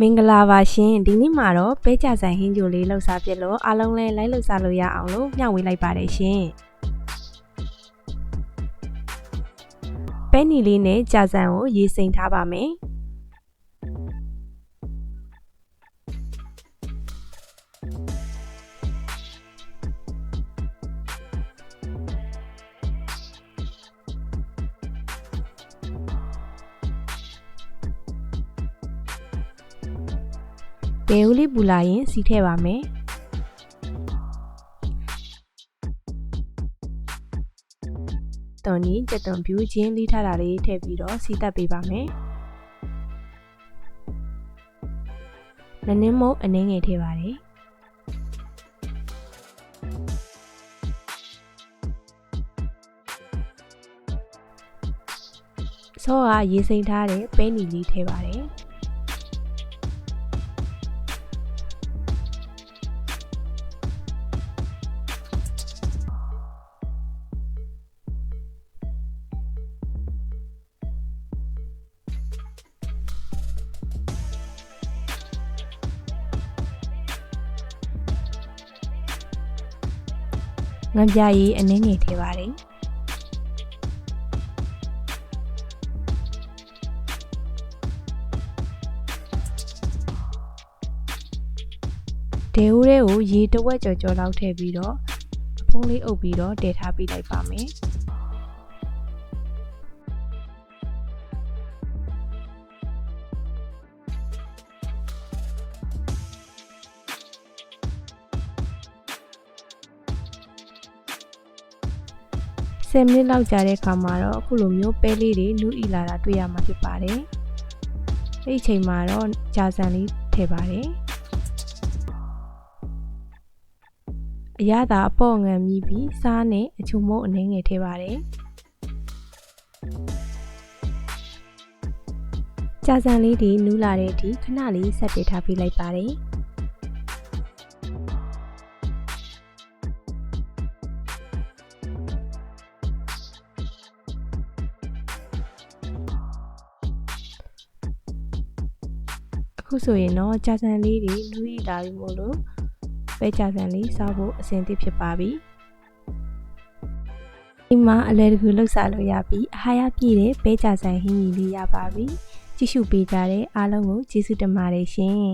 မင်္ဂလာပါရှင်ဒီနေ့မှာတော့ပဲကြဆိုင်ဟင်းကြိုလေးလှုပ်စားပြလို့အားလုံးလည်းလိုက်လှုပ်စားလို့ရအောင်လို့မျှဝေလိုက်ပါတယ်ရှင်ပဲနီလေးနဲ့ကြာဆန်ကိုရေစိမ်ထားပါမယ် ဘဲဦးလေးပူလာရင်စီထည့်ပါမယ်တော်နီကြက်သွန်ပြူးချင်းလိထားတာလေးထည့်ပြီးတော့စီတက်ပေးပါမယ်နနင်းမုတ်အနှင်းငယ်ထည့်ပါတယ်ဆောကရေစိမ်ထားတဲ့ပဲနီလေးထည့်ပါတယ် ငပြရီအနှင်းငယ်ထည့်ပါတယ်ဒေဦးလေးကိုရေတဝက်ကြော်ကြော်လောက်ထည့်ပြီးတော့အဖုံးလေးအုပ်ပြီးတော့တည်ထားပေးလိုက်ပါမယ် 10မိနစ်လောက်ကြာတဲ့အခါမှာတော့အခုလိုမျိုးပဲလေးတွေနူးဤလာတာတွေ့ရမှာဖြစ်ပါတယ်။အဲ့ဒီအချိန်မှာတော့ကြာစံလေးထည့်ပါတယ်။အရသာအပေါ့ငံမြည်ပြီးစားနဲ့အချုံမုံအနှဲငယ်ထည့်ပါတယ်။ကြာစံလေးတွေနူးလာတဲ့အထိခဏလေးဆက်တည်ထားပေးလိုက်ပါတယ်။ အခုဆိုရင်တော့ကြာဆန်လေးတွေလူရီလာပြီမို့လို့ပဲကြာဆန်လေးစားဖို့အဆင်သင့်ဖြစ်ပါပြီဒီမှာအလဲတကူလှုပ်ရှားလို့ရပြီးအဟာရပြည့်တဲ့ပဲကြာဆန်ဟင်းကြီးလေးရပါပြီကြည့်ရှုပေးကြတဲ့အားလုံးကိုကျေးဇူးတင်ပါတယ်ရှင်